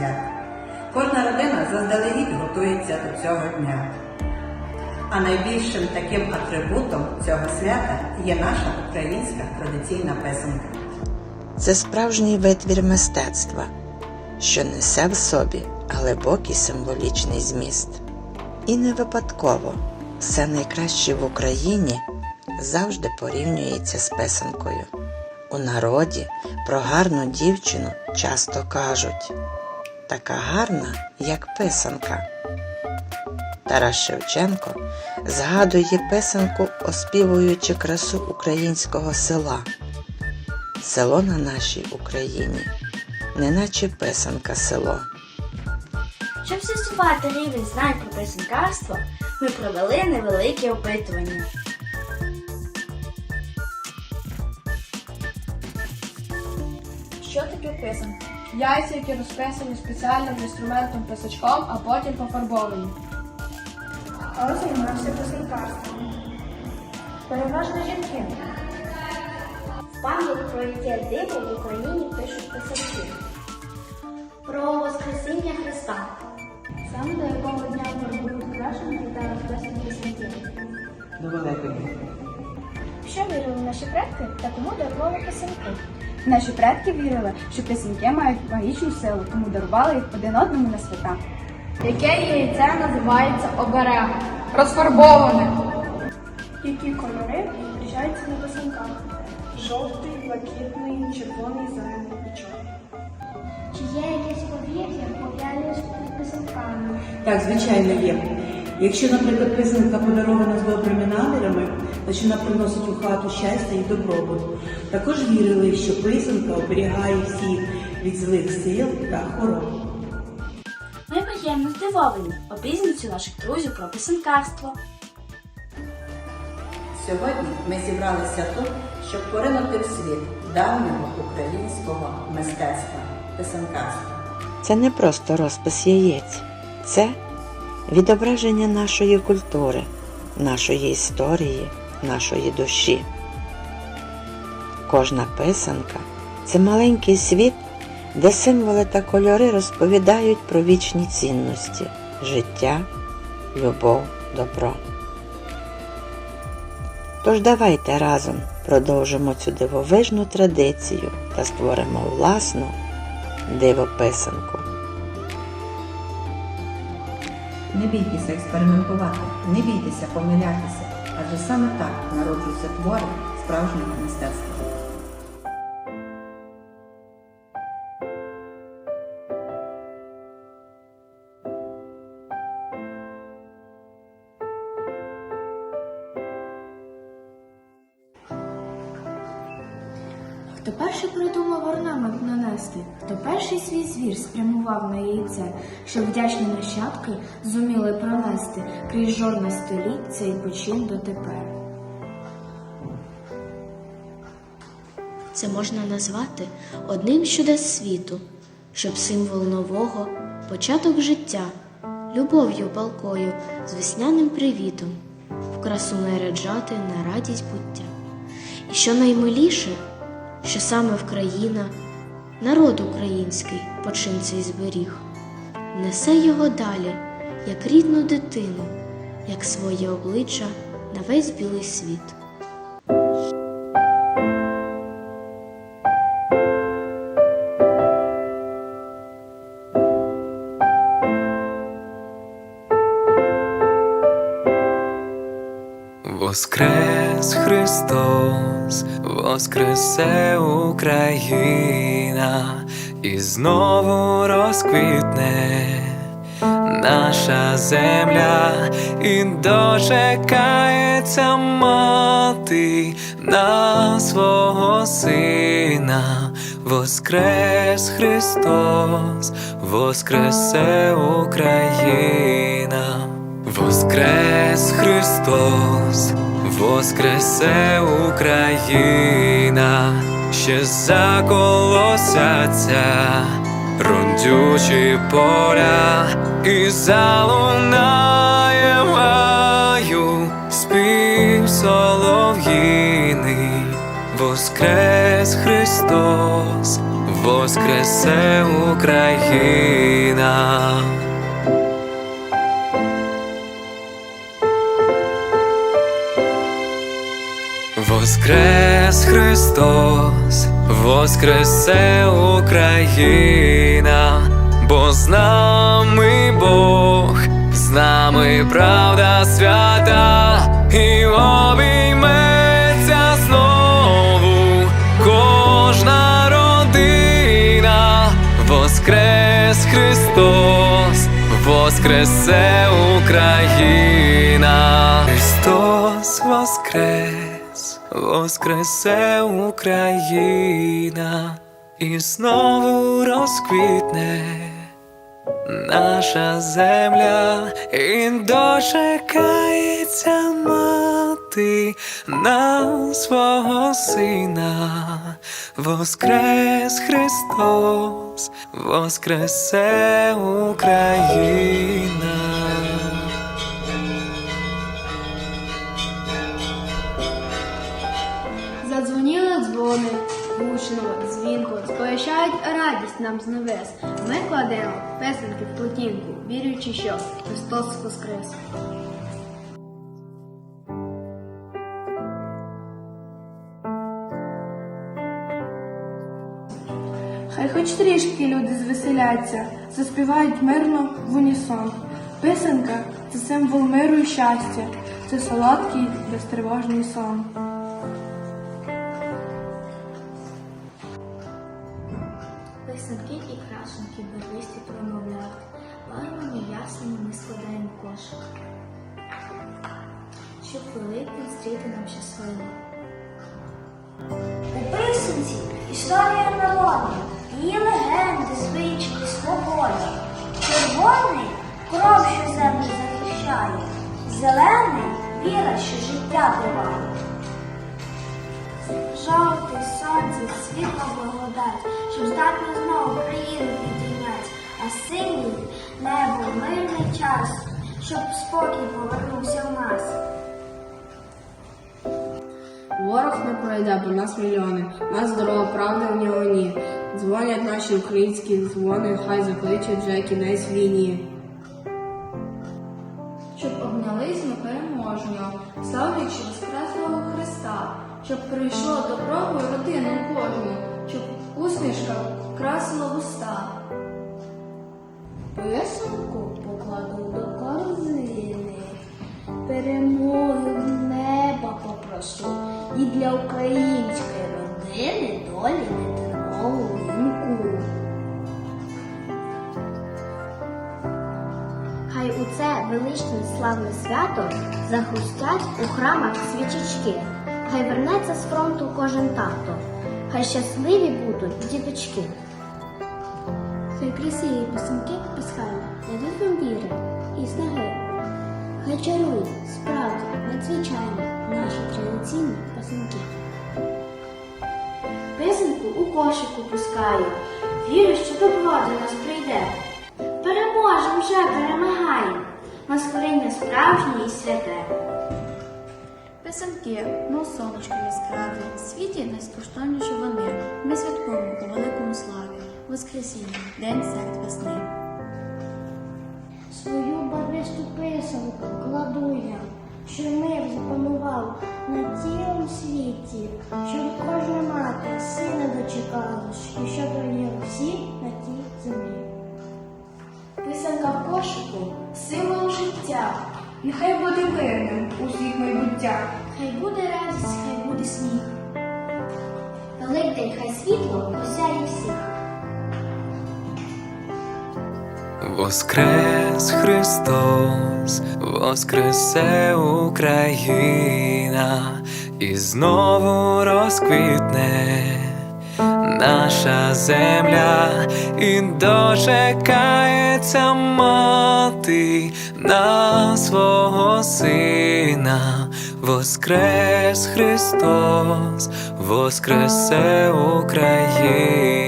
свят. Кожна родина заздалегідь готується до цього дня. А найбільшим таким атрибутом цього свята є наша українська традиційна песенка. Це справжній витвір мистецтва, що несе в собі глибокий символічний зміст. І не випадково все найкраще в Україні завжди порівнюється з писанкою. У народі про гарну дівчину часто кажуть така гарна, як писанка. Тарас Шевченко згадує писанку, оспівуючи красу українського села. Село на нашій Україні, неначе писанка село. Щоб з'ясувати рівень знань про писанкарство, ми провели невелике опитування. Що таке писанка? Яйця, які розписані спеціальним інструментом писачком, а потім пофарбовані. Хто займався писанкарством? Переважно жінки. В пам'ять про яке диво в Україні пишуть писанки. Про Воскресіння Христа. Саме до якого дня фарбують крашенки та розписані писанки. До Великої. Що вірили наші предки та кому дарували писанки? Наші предки вірили, що писанки мають магічну силу, тому дарували їх один одному на свята. Яке яйце називається оберег? Розфарбоване. Які кольори зустрічаються на писанках? Жовтий, блакитний, червоний, зелений і чорний. Чи є якесь повір'я, пов'язане з писанками? Так, звичайно, є. Якщо, наприклад, писанка подарована з добрими намірами, значить вона приносить у хату щастя і добробут. Також вірили, що писанка оберігає всіх від злих сил та хвороб. Ми приємно здивовані обізнаності наших друзів про писанкарство. Сьогодні ми зібралися тут, щоб поринути в світ давнього українського мистецтва писанкарства. Це не просто розпис яєць, це відображення нашої культури, нашої історії, нашої душі. Кожна писанка це маленький світ, де символи та кольори розповідають про вічні цінності, життя, любов, добро. Тож давайте разом продовжимо цю дивовижну традицію та створимо власну дивописанку. Не бійтеся експериментувати, не бійтеся помилятися, адже саме так народжуються твори справжнього мистецтва. Хто перший придумав орнамент нанести, хто перший свій звір спрямував на яйце, щоб вдячні нащадки зуміли пронести крізь жорна століть цей почин дотепер. Це можна назвати одним з чудес світу, щоб символ нового, початок життя, любов'ю палкою, з весняним привітом, в красу наряджати на радість буття. І що наймиліше, що саме Вкраїна, народ український почин цей зберіг, несе його далі, як рідну дитину, як своє обличчя на весь білий світ. Воскрес Христос, воскресе Україна, і знову розквітне наша земля, і дочекається мати на свого сина. Воскрес Христос, воскресе Україна. Воскрес Христос, воскресе Україна, ще заколосяться рундючі поля, і залунає гаю спів солов'їний. Воскрес Христос, воскресе Україна. Воскрес Христос, воскресе Україна, бо з нами Бог, з нами правда свята, і обійметься знову кожна родина, воскрес Христос, воскресе Україна, Христос воскрес, воскресе Україна, і знову розквітне наша земля і дочекається мати на свого сина, воскрес Христос, воскресе Україна. Сповіщають радість нам з небес. Ми кладемо песенки в плотінку, вірячи, що Христос воскрес. Хай хоч трішки люди звеселяться, заспівають мирно в унісон. Писанка це символ миру і щастя, це солодкий безтривожний сон. Писанки і крашенки барвисті промовляють, барвами ясними ми складаємо кошик. Щоб великий зустріти нам щасливо. У писанці історія народу, її легенди, звички, свободі. Червоний кров, що землю захищає, зелений віра, що життя триває. Жовтий сонце, світла благодать, щоб здатно знову країну підійнять, а синій небо, мирний час, щоб спокій повернувся в нас. Ворог не пройде, бо нас мільйони. Нас здорова правда в нього ні. Дзвонять наші українські дзвони, хай закличуть вже кінець війні. щоб обнялись ми переможно, славлячи Воскреслого Христа, щоб прийшло добро в родину кожну, щоб усмішка красила вуста. Писанку покладу до корзини, перемоги в неба попрошу і для української родини долі нетернову вінку. Хай у це величне славне свято загустять у храмах свічечки. Хай вернеться з фронту кожен тато. Хай щасливі будуть діточки. Хай красиві писанки писхають, дадуть вам віри і снаги. Хай чарують, справді, надзвичайні наші традиційні писанки. Писанку у кошику пускаю. Вірю, що добро до нас прийде. Переможем вже перемагаємо. Маскуріння справжнє і святе. Писанки, мов сонечко яскраві, світі найскоштовніші вони. Ми святкуємо у великому славі, Воскресіння, День серед весни. Свою барвисту писанку кладу я, що мир запанував на цілому світі, щоб кожна мати сина дочекалась, і щоб прийняли всі на тій землі. Писанка в кошику символ життя. Нехай буде мирним усіх майбуття. Великдень хай світло осяє всіх. Воскрес Христос, воскресе Україна, і знову розквітне наша земля, і дочекається мати на свого сина, воскрес Христос, воскресе Україна.